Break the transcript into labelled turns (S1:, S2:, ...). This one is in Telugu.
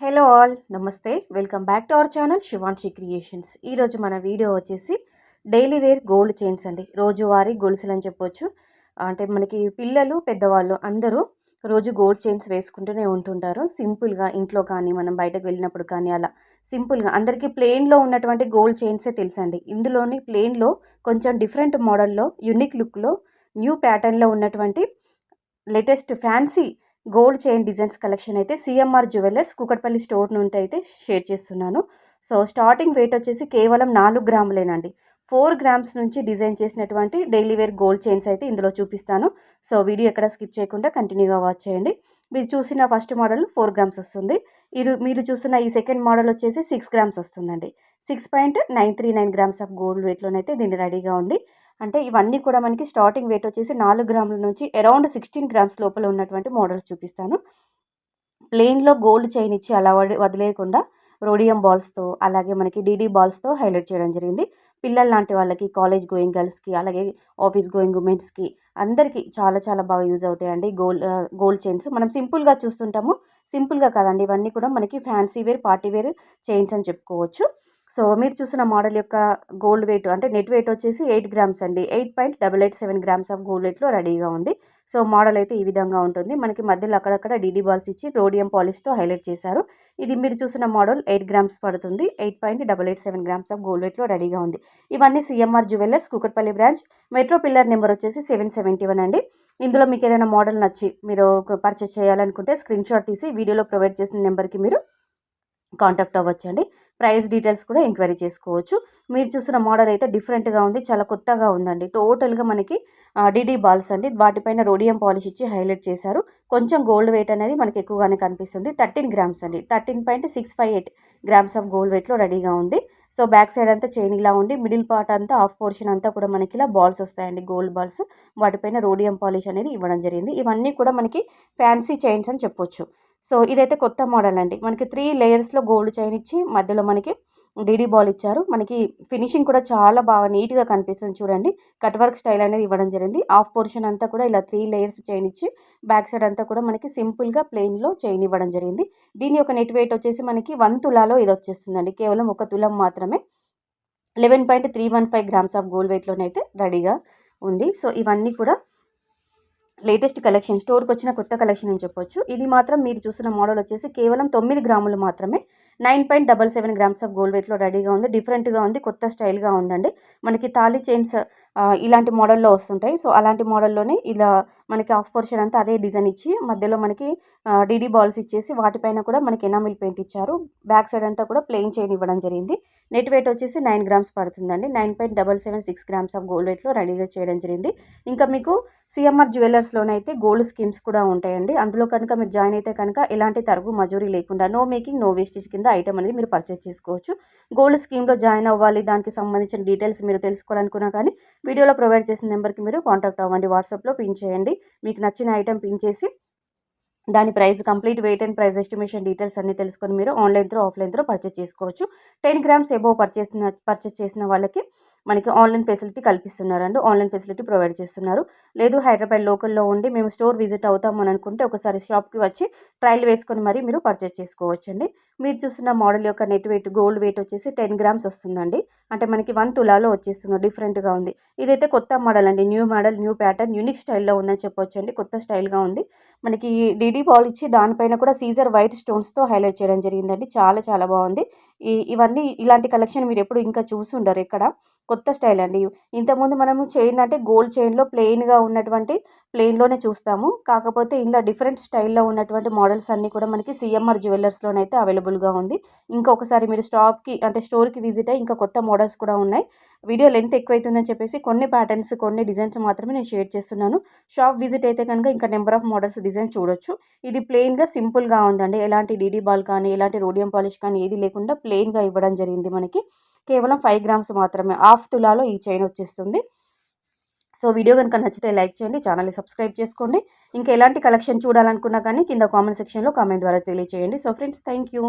S1: హలో ఆల్ నమస్తే. Welcome back to our channel Shivanshi creations. ఈరోజు మన వీడియో వచ్చేసి డైలీ వేర్ గోల్డ్ చైన్స్ అండి. రోజువారీ గొలుసులు అని చెప్పొచ్చు. అంటే మనకి పిల్లలు పెద్దవాళ్ళు అందరూ రోజు గోల్డ్ చైన్స్ వేసుకుంటూనే ఉంటుంటారు. సింపుల్గా ఇంట్లో కానీ మనం బయటకు వెళ్ళినప్పుడు కానీ అలా సింపుల్గా అందరికీ ప్లెయిన్లో ఉన్నటువంటి గోల్డ్ చైన్సే తెలుసండి. ఇందులోని ప్లెయిన్లో కొంచెం డిఫరెంట్ మోడల్లో యునిక్ లుక్లో న్యూ ప్యాటర్న్లో ఉన్నటువంటి latest fancy gold chain designs collection అయితే సిఎంఆర్ జ్యువెలర్స్ కుకట్పల్లి స్టోర్ నుండి అయితే షేర్ చేస్తున్నాను. సో స్టార్టింగ్ వెయిట్ వచ్చేసి కేవలం నాలుగు గ్రాములేనండి. ఫోర్ గ్రామ్స్ నుంచి డిజైన్ చేసినటువంటి డైలీ వేర్ గోల్డ్ చైన్స్ అయితే ఇందులో చూపిస్తాను. సో వీడియో ఎక్కడ స్కిప్ చేయకుండా కంటిన్యూగా వాచ్ చేయండి. మీరు చూసిన ఫస్ట్ మోడల్ ఫోర్ గ్రామ్స్ వస్తుంది. ఇరు మీరు చూసిన ఈ సెకండ్ మోడల్ వచ్చేసి సిక్స్ గ్రామ్స్ వస్తుందండి. Six point nine three nine grams of gold వెయిట్లోనైతే దీన్ని రెడీగా ఉంది. అంటే ఇవన్నీ కూడా మనకి స్టార్టింగ్ వెయిట్ వచ్చేసి నాలుగు గ్రాముల నుంచి అరౌండ్ సిక్స్టీన్ గ్రామ్స్ లోపల ఉన్నటువంటి మోడల్స్ చూపిస్తాను. ప్లెయిన్లో గోల్డ్ చైన్ ఇచ్చి అలా వదిలేయకుండా రోడియం బాల్స్తో అలాగే మనకి డీడీ బాల్స్తో హైలైట్ చేయడం జరిగింది. పిల్లలు లాంటి వాళ్ళకి కాలేజ్ గోయింగ్ గర్ల్స్కి అలాగే ఆఫీస్ గోయింగ్ ఉమెన్స్కి అందరికీ చాలా చాలా బాగా యూజ్ అవుతాయండి గోల్డ్ గోల్డ్ చైన్స్ మనం సింపుల్గా చూస్తుంటాము. సింపుల్గా కాదండి. ఇవన్నీ కూడా మనకి fancy wear party wear chains అని చెప్పుకోవచ్చు. సో మీరు చూసిన మోడల్ యొక్క గోల్డ్ వెయిట్ అంటే నెట్ వెయిట్ వచ్చేసి ఎయిట్ గ్రామ్స్ అండి. Eight point double eight seven grams of gold వెయిట్లో రెడీగా ఉంది. సో మోడల్ అయితే ఈ విధంగా ఉంటుంది. మనకి మధ్యలో అక్కడక్కడ డీడీ బాల్స్ ఇచ్చి రోడియం పాలిష్తో హైలైట్ చేశారు. ఇది మీరు చూసిన మోడల్ ఎయిట్ గ్రామ్స్ పడుతుంది. Eight point double eight seven grams of gold వెయిట్లో రెడీగా ఉంది. ఇవన్నీ CMR jewellers Kukatpally branch. Metro pillar number వచ్చేసి సెవెన్ సెవెంటీ వన్ అండి. ఇందులో మీకు ఏదైనా మోడల్ నచ్చి మీరు పర్చేస్ చేయాలనుకుంటే స్క్రీన్ షాట్ తీసి వీడియోలో ప్రొవైడ్ చేసిన నెంబర్కి మీరు కాంటాక్ట్ అవ్వచ్చండి. ప్రైస్ డీటెయిల్స్ కూడా ఎంక్వైరీ చేసుకోవచ్చు. మీరు చూసిన మోడల్ అయితే డిఫరెంట్గా ఉంది చాలా కొత్తగా ఉందండి. టోటల్గా మనకి డిడి బాల్స్ అండి. వాటిపైన రోడియం పాలిష్ ఇచ్చి హైలైట్ చేశారు. కొంచెం గోల్డ్ వెయిట్ అనేది మనకి ఎక్కువగానే కనిపిస్తుంది. థర్టీన్ గ్రామ్స్ అండి. Thirteen point six five eight grams of gold వెయిట్లో రెడీగా ఉంది. సో బ్యాక్ సైడ్ అంతా చైన్ ఇలా ఉండి మిడిల్ పార్ట్ అంతా ఆఫ్ పోర్షన్ అంతా కూడా మనకి ఇలా బాల్స్ వస్తాయండి. Gold balls. వాటిపైన రోడియం పాలిష్ అనేది ఇవ్వడం జరిగింది. ఇవన్నీ కూడా మనకి ఫ్యాన్సీ చైన్స్ అని చెప్పొచ్చు. సో ఇదైతే కొత్త మోడల్ అండి మనకి త్రీ లేయర్స్లో గోల్డ్ చైన్ ఇచ్చి మధ్యలో మనకి డీడీ బాల్ ఇచ్చారు. మనకి ఫినిషింగ్ కూడా చాలా బాగా నీట్గా కనిపిస్తుంది చూడండి. కట్ వర్క్ స్టైల్ అనేది ఇవ్వడం జరిగింది. హాఫ్ పోర్షన్ అంతా కూడా ఇలా త్రీ లేయర్స్ చైన్ ఇచ్చి బ్యాక్ సైడ్ అంతా కూడా మనకి సింపుల్గా ప్లెయిన్లో చైన్ ఇవ్వడం జరిగింది. దీని యొక్క నెట్ వెయిట్ వచ్చేసి మనకి వన్ తులాలో ఇది వచ్చేస్తుందండి. కేవలం ఒక తులం మాత్రమే. Eleven point three one five grams of gold వెయిట్లోనైతే రెడీగా ఉంది. సో ఇవన్నీ కూడా లేటెస్ట్ కలెక్షన్ స్టోర్కి వచ్చిన కొత్త కలెక్షన్ అని చెప్పొచ్చు. ఇది మాత్రం మీరు చూసిన మోడల్ వచ్చేసి కేవలం తొమ్మిది గ్రాములు మాత్రమే. Nine point double seven grams of gold వెయిట్లో రెడీగా ఉంది. డిఫరెంట్గా ఉంది కొత్త స్టైల్గా ఉందండి. మనకి తాళీ చైన్స్ ఇలాంటి మోడల్లో వస్తుంటాయి. సో అలాంటి మోడల్లోనే ఇలా మనకి ఆఫ్ పోర్షన్ అంతా అదే డిజైన్ ఇచ్చి మధ్యలో మనకి డీడీ బాల్స్ ఇచ్చేసి వాటిపైన కూడా మనకి ఎనామిల్ పెయింట్ ఇచ్చారు. బ్యాక్ సైడ్ అంతా కూడా ప్లెయిన్ చైన్ ఇవ్వడం జరిగింది. నెట్ వెయిట్ వచ్చేసి నైన్ గ్రామ్స్ పడుతుందండి. Nine point double seven six grams of gold వెయిట్లో రెడీగా చేయడం జరిగింది. ఇంకా మీకు సిఎంఆర్ జ్యువెలర్స్లోనైతే గోల్డ్ స్కీమ్స్ కూడా ఉంటాయండి. అందులో కనుక మీరు జాయిన్ అయితే కనుక ఎలాంటి తరుగు మజూరీ లేకుండా నో మేకింగ్ నో వేస్టేజ్ కింద ఐటమ్ అనేది మీరు పర్చేస్ చేసుకోవచ్చు. గోల్డ్ స్కీమ్లో జాయిన్ అవ్వాలి దానికి సంబంధించిన డీటెయిల్స్ మీరు తెలుసుకోవాలనుకున్నా కానీ వీడియోలో ప్రొవైడ్ చేసిన నెంబర్కి మీరు కాంటాక్ట్ అవ్వండి. వాట్సాప్లో పిన్ చేయండి. మీకు నచ్చిన ఐటెం పిన్ చేసి దాని price complete weight and price estimation details అన్ని తెలుసుకొని మీరు online through offline through purchase చేసుకోవచ్చు. Ten grams above purchase purchase చేసిన వాళ్ళకి మనకి ఆన్లైన్ ఫెసిలిటీ కల్పిస్తున్నారండి. ఆన్లైన్ ఫెసిలిటీ ప్రొవైడ్ చేస్తున్నారు. లేదు హైదరాబాద్ లోకల్లో ఉండి మేము స్టోర్ విజిట్ అవుతాం అనుకుంటే ఒకసారి షాప్కి వచ్చి ట్రయల్ వేసుకొని మరీ మీరు పర్చేస్ చేసుకోవచ్చండి. మీరు చూస్తున్న మోడల్ యొక్క నెట్ వెయిట్ గోల్డ్ వెయిట్ వచ్చేసి టెన్ గ్రామ్స్ వస్తుందండి. అంటే మనకి వన్ తులాలో వచ్చేస్తుంది డిఫరెంట్గా ఉంది. ఇదైతే కొత్త మోడల్ అండి. New model new pattern unique స్టైల్లో ఉందని చెప్పొచ్చు అండి కొత్త స్టైల్గా ఉంది. మనకి డీడీ బాల్ ఇచ్చి దానిపైన కూడా సీజర్ వైట్ స్టోన్స్తో హైలైట్ చేయడం జరిగిందండి. చాలా చాలా బాగుంది. ఈ ఇవన్నీ ఇలాంటి కలెక్షన్ మీరు ఎప్పుడు ఇంకా చూసి ఉండరు ఇక్కడ. కొత్త స్టైల్ అండి. ఇంతకుముందు మనము చైన్ అంటే గోల్డ్ చైన్లో ప్లెయిన్గా ఉన్నటువంటి ప్లెయిన్లోనే చూస్తాము. కాకపోతే ఇలా డిఫరెంట్ స్టైల్లో ఉన్నటువంటి మోడల్స్ అన్నీ కూడా మనకి సిఎంఆర్ జ్యువెలర్స్లోనైతే అవైలబుల్గా ఉంది. ఇంకొకసారి మీరు స్టాప్కి అంటే స్టోర్కి విజిట్ అయ్యి ఇంకా కొత్త మోడల్స్ కూడా ఉన్నాయి. వీడియో లెంత్ ఎక్కువైతుందని చెప్పేసి కొన్ని ప్యాటర్న్స్ కొన్ని డిజైన్స్ మాత్రమే నేను షేర్ చేస్తున్నాను. షాప్ విజిట్ అయితే కనుక ఇంకా నెంబర్ ఆఫ్ మోడల్స్ డిజైన్ చూడొచ్చు. ఇది ప్లెయిన్గా సింపుల్గా ఉందండి. ఎలాంటి డీడీ బాల్ కానీ ఎలాంటి రోడియం పాలిష్ కానీ ఏది లేకుండా ప్లెయిన్గా ఇవ్వడం జరిగింది మనకి. కేవలం ఫైవ్ గ్రామ్స్ మాత్రమే. హాఫ్ తులాలో ఈ చైన్ వచ్చేస్తుంది. సో వీడియో కనుక నచ్చితే లైక్ చేయండి. ఛానల్ని సబ్స్క్రైబ్ చేసుకోండి. ఇంకా ఎలాంటి కలెక్షన్ చూడాలనుకున్నా కానీ కింద కామెంట్ సెక్షన్లో కామెంట్ ద్వారా తెలియచేయండి. So friends thank you